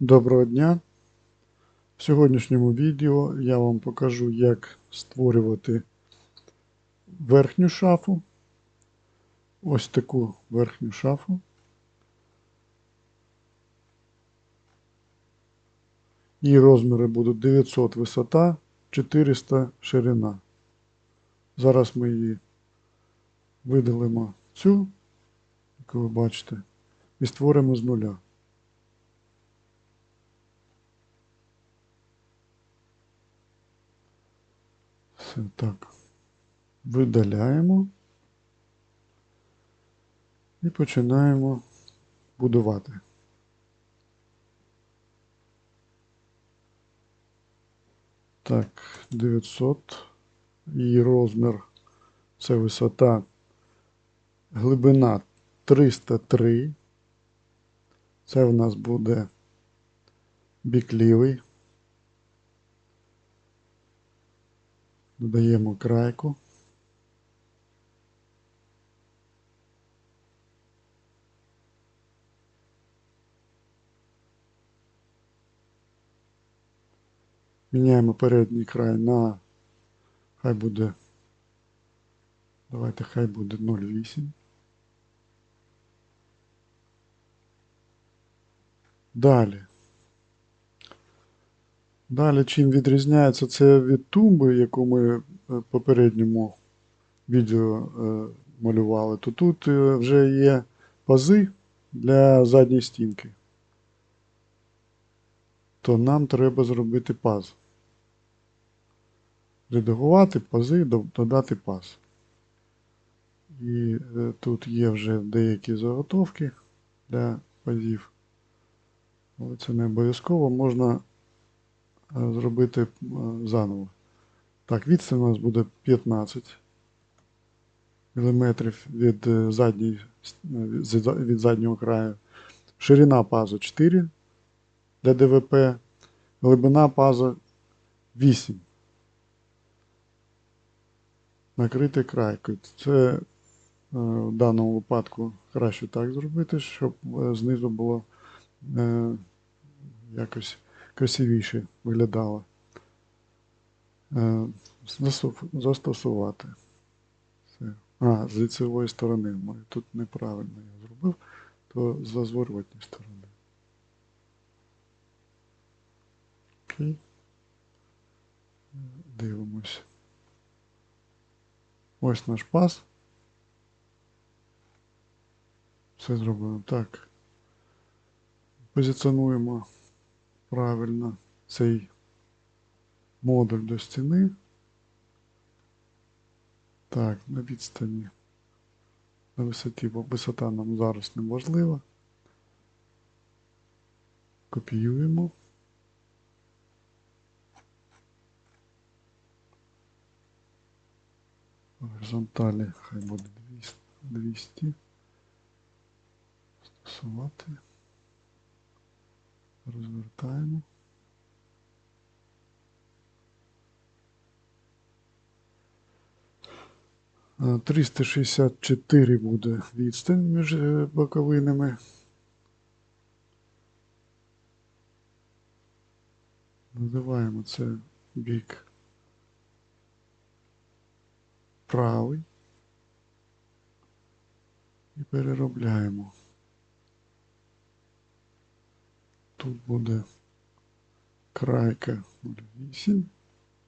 Доброго дня! В сьогоднішньому відео я вам покажу, як створювати верхню шафу. Ось таку верхню шафу. Її розміри будуть 900 висота, 400 ширина. Зараз ми її видалимо цю, яку ви бачите, і створимо з нуля. Так. Видаляємо і починаємо будувати. Так, 900. Її розмір це висота, глибина 303. Це в нас буде бік лівий. Додаємо крайку. Міняємо передній край на хай буде. Давайте хай буде 0,8. Далі. Далі, чим відрізняється це від тумби, яку ми в попередньому відео е, малювали, то тут е, вже є пази для задньої стінки. То нам треба зробити паз. Редагувати пази, додати паз. І е, тут є вже деякі заготовки для пазів. Але це не обов'язково можна е, зробити е, заново. Так, відстань у нас буде 15 мм від, е, е, від заднього краю. Ширина пазу 4 для ДВП, глибина пазу 8. Накрити крайкою. Це е, в даному випадку краще так зробити, щоб е, знизу було е, якось красивіше виглядало. Е, Застосувати. Все. А, з лицевої сторони. Тут неправильно я зробив, то з зворотньої сторони. Окей. Дивимось. Ось наш пас. Все зроблено так. Позиціонуємо правильно цей модуль до стіни. Так, на відстані. На висоті, бо висота нам зараз не важлива. Копіюємо. Горизонталі хай буде 200. 200. Стосувати. Розвертаємо. Е, 364 буде відстань між е, боковинами. Називаємо це бік правий і переробляємо. Тут буде крайка 0,8,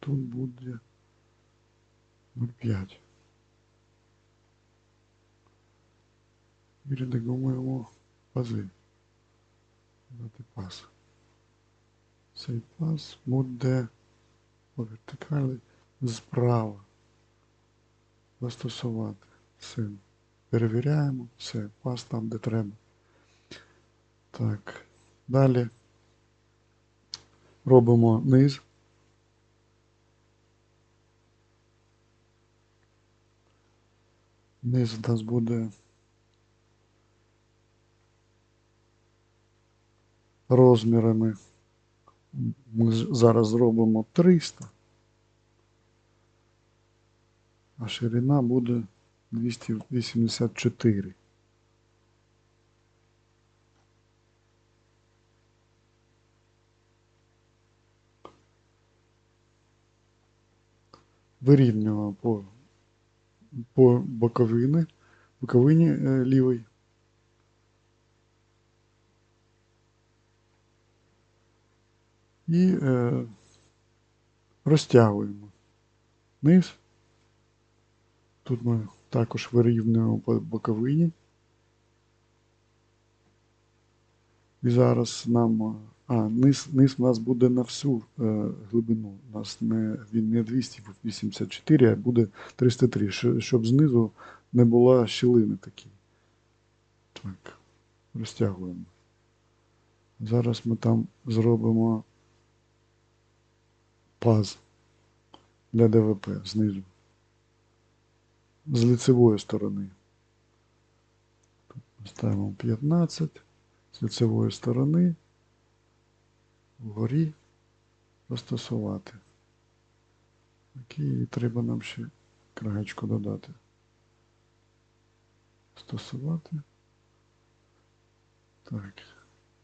тут буде 0,5. І редагуємо пази. Дати пас. Цей пас буде по вертикалі справа. Застосувати. Все. Перевіряємо. Все. Пас там, де треба. Так. Далі робимо низ. Низ у нас буде розмірами. Ми зараз зробимо 300, а ширина буде 284. Вирівнюємо по, по боковини, боковині е, лівій. І е, розтягуємо низ. Тут ми також вирівнюємо по боковині. І зараз нам. А, низ, низ у нас буде на всю е, глибину. У нас не, він не 284, а буде 303, щоб знизу не була щілини такі. Так, розтягуємо. Зараз ми там зробимо паз для ДВП знизу. З лицевої сторони. Ставимо 15 з лицевої сторони вгорі застосувати. Окей, треба нам ще крагачку додати. Стосувати. Так.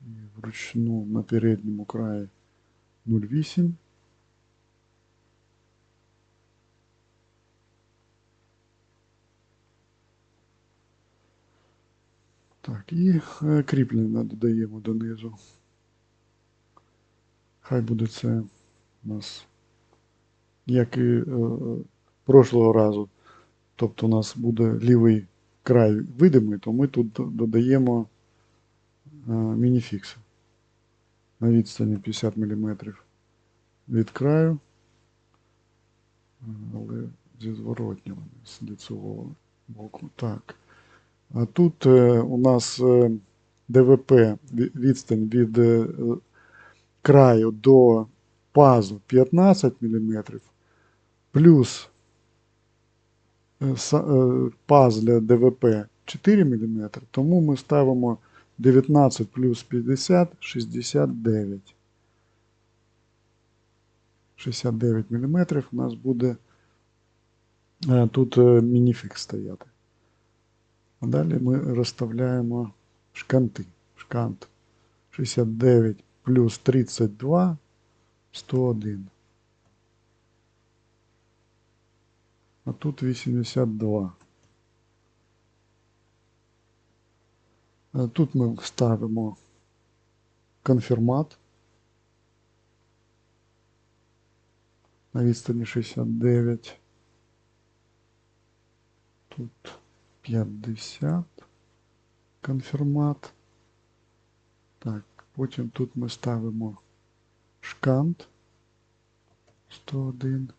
І вручну на передньому краї 0,8. Так, і е, кріплення додаємо донизу. Хай буде це у нас, як і е, прошлого разу. Тобто у нас буде лівий край видимий, то ми тут додаємо е, мініфікси на відстані 50 мм від краю, е, але зі зворотнього з лицевого боку. Так. А тут е, у нас е, ДВП відстань від е, краю до пазу 15 мм, плюс е, е, паз для ДВП 4 мм, тому ми ставимо 19 плюс 50 69. 69 мм у нас буде е, тут мініфікс стояти. А далі ми розставляємо шканти. Шкант 69 плюс 32 101. А тут 82. А Тут ми ставимо конфірмат на відстані 69. Тут 50 конфірмат. Так, потім тут ми ставимо шкант 101.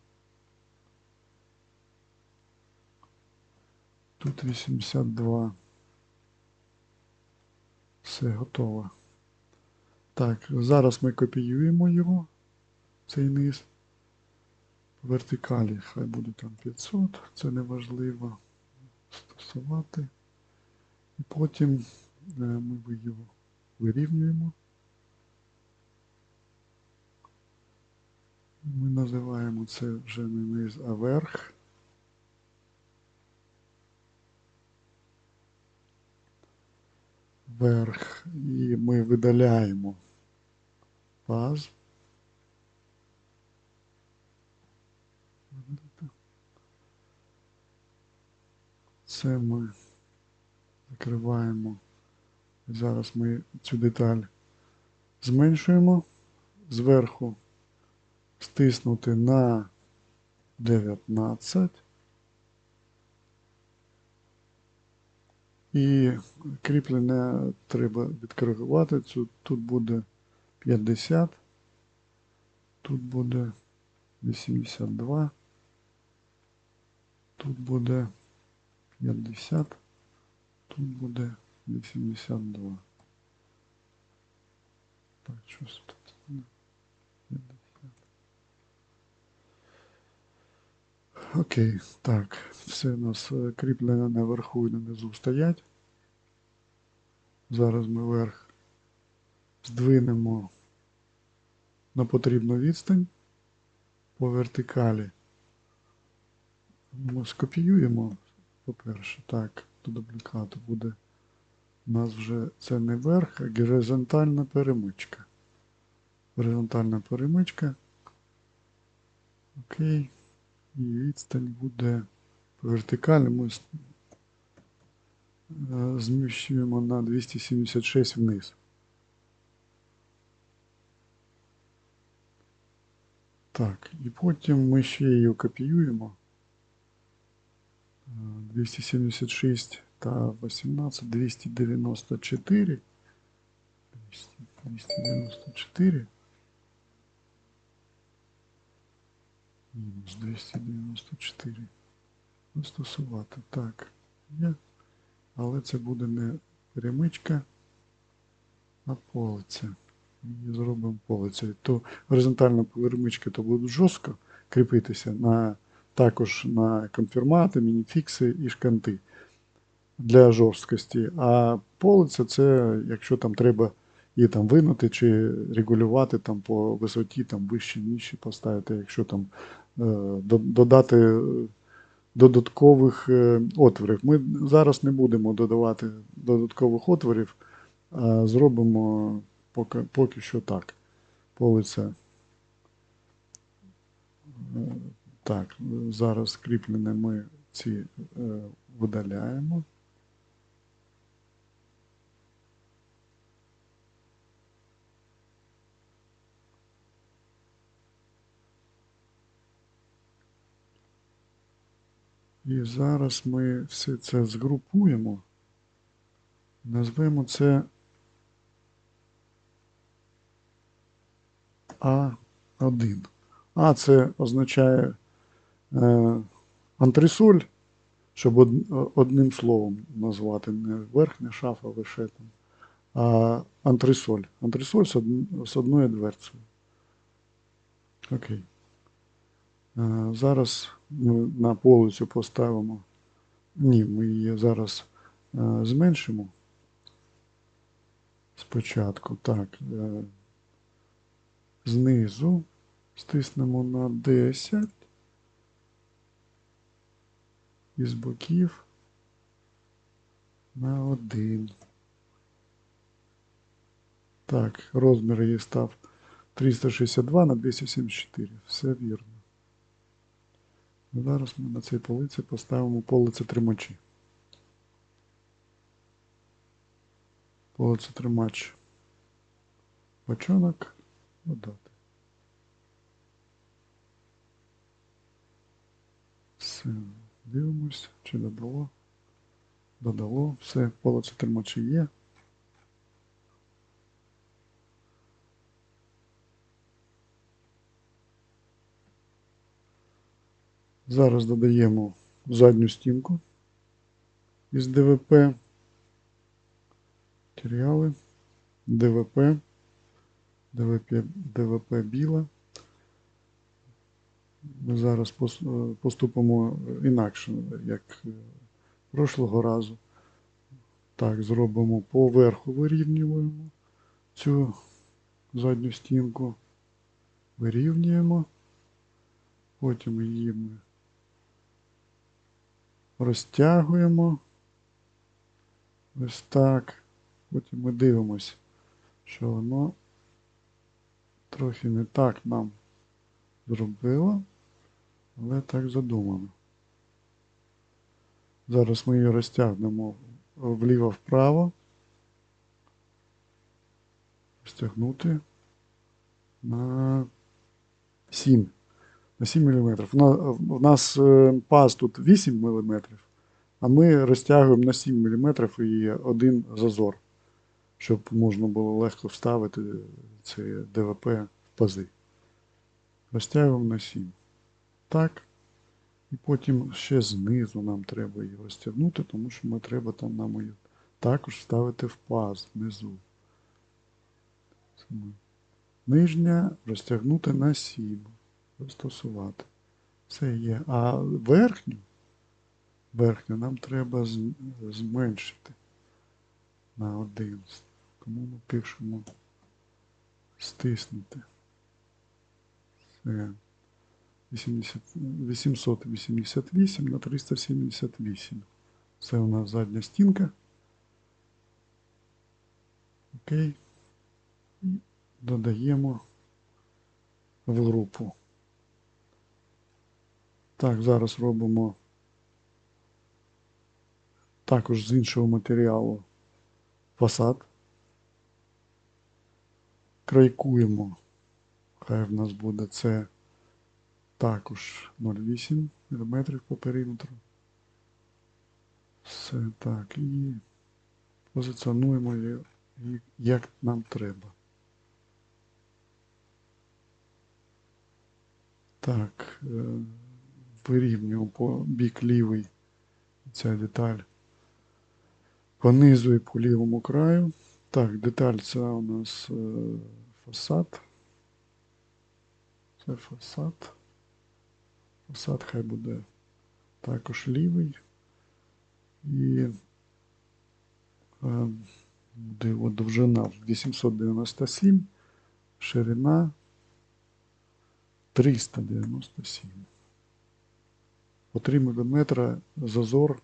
Тут 82. Все готово. Так, зараз ми копіюємо його, цей низ. Вертикалі хай буде там 500, це не важливо. Стосувати. І потім е, ми його вирівнюємо. Ми називаємо це вже не низ, а верх. Верх. І ми видаляємо паз. Це ми закриваємо. Зараз ми цю деталь зменшуємо зверху стиснути на 19 і кріплення треба відкоригувати. Тут буде 50, тут буде 82, тут буде 50, тут буде 82. Так, щось тут. не 50. Окей, так, все у нас е, кріплення наверху і нанизу стоять. Зараз ми верх здвинемо на потрібну відстань по вертикалі. Ми скопіюємо, по-перше, так, до дублікату буде. У нас вже це не верх, а горизонтальна перемичка. Горизонтальна перемичка. Окей. І відстань буде вертикально. Ми с- е, зміщуємо на 276 вниз. Так, і потім ми ще її копіюємо. Е, 276 та 18, 294. 200, 294. Мінус 294. Застосувати. Так, є. Але це буде не перемичка, а полиця. Її зробимо полицею. То горизонтальна перемичка то буде жорстко кріпитися на, також на конфірмати, мініфікси і шканти для жорсткості. А полиця це, якщо там треба її там винути чи регулювати там по висоті, там вище, нижче поставити, якщо там додати е, додаткових е, отворів. Ми зараз не будемо додавати додаткових отворів, а зробимо поки, поки що так. Полиця. Е, Так, зараз кріплене ми ці е, видаляємо. І зараз ми все це згрупуємо. Назвемо це А1. А це означає е, антресоль, щоб од- одним словом назвати не верхня шафа лише там, а антресоль. Антресоль з, од- з одною дверцею. Окей. Е, Зараз ми на полицю поставимо. Ні, ми її зараз е, зменшимо. Спочатку. Так. е, Знизу стиснемо на 10. І з боків на 1. Так, розмір її став 362 на 274. Все вірно. Зараз ми на цій полиці поставимо полице тримачі. Полице тримач. Бочонок. Додати. Все. Дивимось, чи додало. Додало. Все, полице тримачі є. Зараз додаємо задню стінку із ДВП. Матеріали. ДВП. ДВП, ДВП біла. Ми зараз е, поступимо інакше, як е, прошлого разу. Так, зробимо поверху вирівнюємо цю задню стінку. Вирівнюємо. Потім її ми розтягуємо. Ось так. Потім ми дивимося, що воно трохи не так нам зробило, але так задумано. Зараз ми її розтягнемо вліво-вправо. Розтягнути на 7. На 7 мм. У нас е, паз тут 8 мм, а ми розтягуємо на 7 мм і один зазор, щоб можна було легко вставити це ДВП в пази. Розтягуємо на 7. Так. І потім ще знизу нам треба її розтягнути, тому що ми треба там нам її також вставити в паз внизу. Нижня розтягнути на 7. Застосувати. Це є. А верхню, верхню нам треба зменшити на 1. Тому ми пишемо стиснути. Це 80, 888 на 378. Це у нас задня стінка. Окей. Додаємо в групу. Так, зараз робимо також з іншого матеріалу фасад. Крайкуємо. Хай в нас буде це також 0,8 мм по периметру. Все так. І позиціонуємо її як нам треба. Так, е, вирівнюємо по бік лівий ця деталь по низу і по лівому краю. Так, деталь це у нас е, фасад. Це фасад. Фасад хай буде також лівий. І е, буде от довжина 897, ширина 397. По 3 мм зазор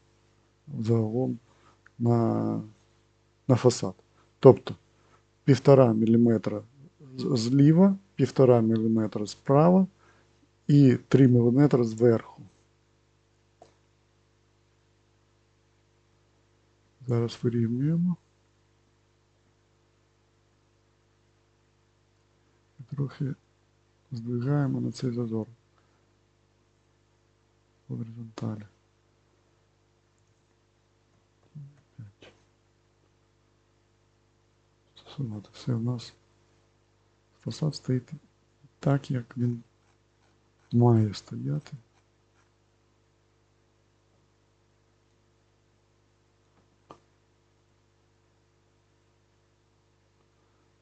загалом на, на фасад. Тобто 1,5 мм зліва, 1,5 мм справа і 3 мм зверху. Зараз вирівнюємо. Трохи здвигаємо на цей зазор П'ять. Стосувати. Все в нас фасад стоїть так, як він має стояти.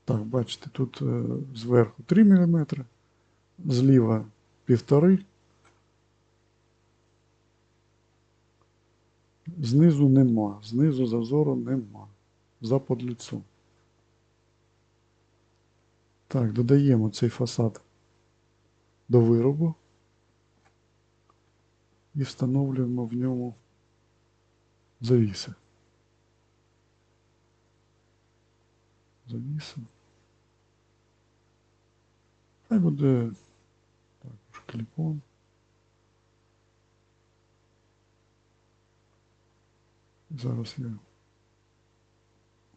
Так, бачите, тут е, зверху 3 мм, зліва 1,5. Знизу нема, знизу зазору нема. За подліцо. Так, додаємо цей фасад до виробу і встановлюємо в ньому завіси. Завіси. Хай буде також кліпон. Зараз я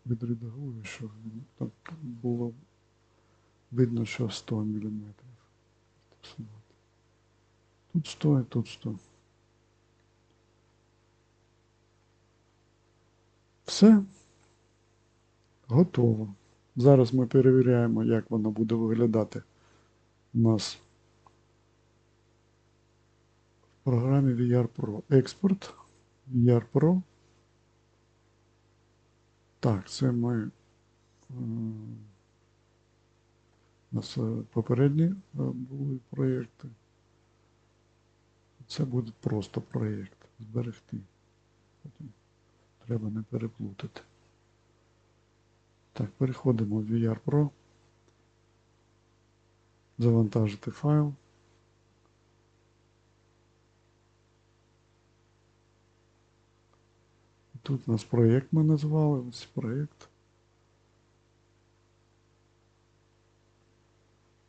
відредагую, він так було видно, що 100 мм. Тут 100 і тут 100. Все. Готово. Зараз ми перевіряємо, як воно буде виглядати у нас в програмі VR Pro. Експорт. VR Pro. Так, це ми. У нас е, попередні е, були проєкти. Це буде просто проєкт. Зберегти. Потім треба не переплутати. Так, переходимо в VR Pro. Завантажити файл. Тут у нас проєкт ми назвали, ось проєкт.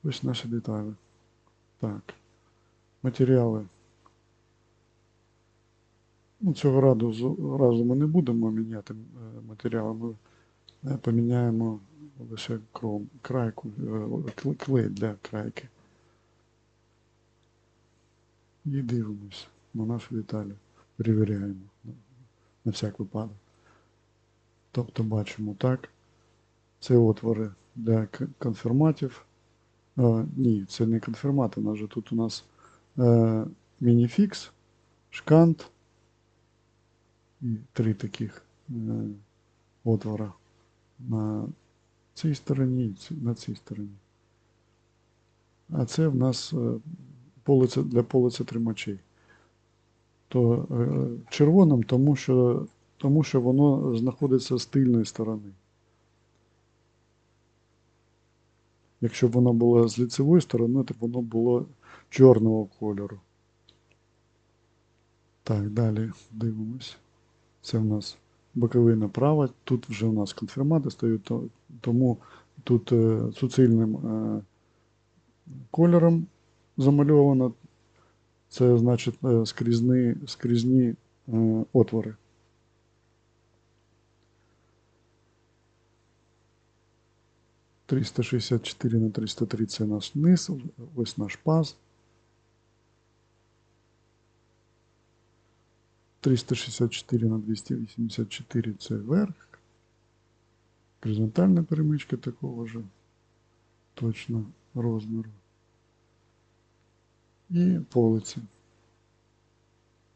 Ось наші деталі. Так. Матеріали. Ну, цього разу, разу ми не будемо міняти е, матеріали. Ми е, поміняємо лише кром, крайку, е, клей для крайки. І дивимося на наші деталі. Перевіряємо на, всяк випадок. Тобто бачимо так. Це отвори для к- конфірматів. А, ні, це не конфірмати, у же тут у нас е, мініфікс, шкант і три таких е, отвора на цій стороні і на цій стороні. А це в нас е, полице для полице тримачей. То е, червоним, тому що, тому що воно знаходиться з тильної сторони. Якщо б воно було з лицевої сторони, то воно було чорного кольору. Так, далі дивимось. Це в нас боковина права. Тут вже у нас конфірмати стають, тому тут е, суцільним е, кольором замальовано. Це значить е, скрізні, скрізні е, отвори. Триста шістдесят чотири на 303 це наш низ, ось наш паз. 364 на 284 це верх. Горизонтальна перемичка такого ж точно розміру. І полиці.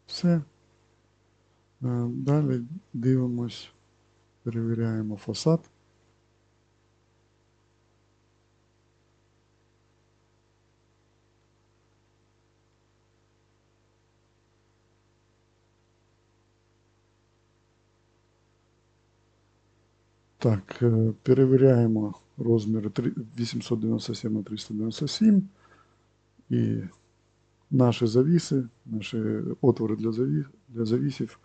Все. Е, Далі дивимось, перевіряємо фасад. Так, е, перевіряємо розміри три- 897 на 397 і наші завіси, наші отвори для, заві, для завісів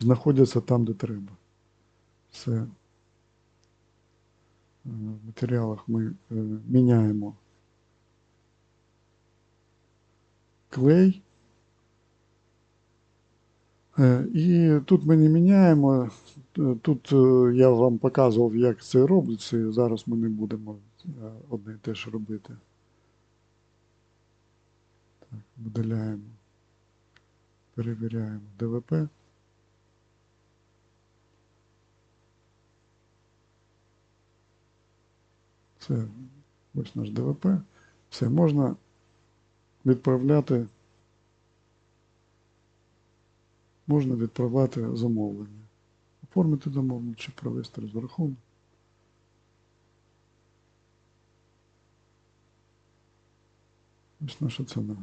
знаходяться там, де треба. Все. Е, В матеріалах ми е, міняємо клей. І тут ми не міняємо. Тут я вам показував, як це робиться, зараз ми не будемо е, одне і те ж робити. Видаляємо, перевіряємо ДВП. Це ось наш ДВП. Все, можна відправляти, можна відправляти замовлення. Оформити замовлення чи провести розрахунок. Ось наша ціна.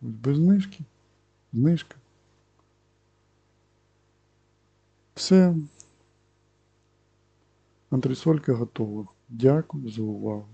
Без знижки. Знижка. Все. Антресолька готова. Дякую за увагу.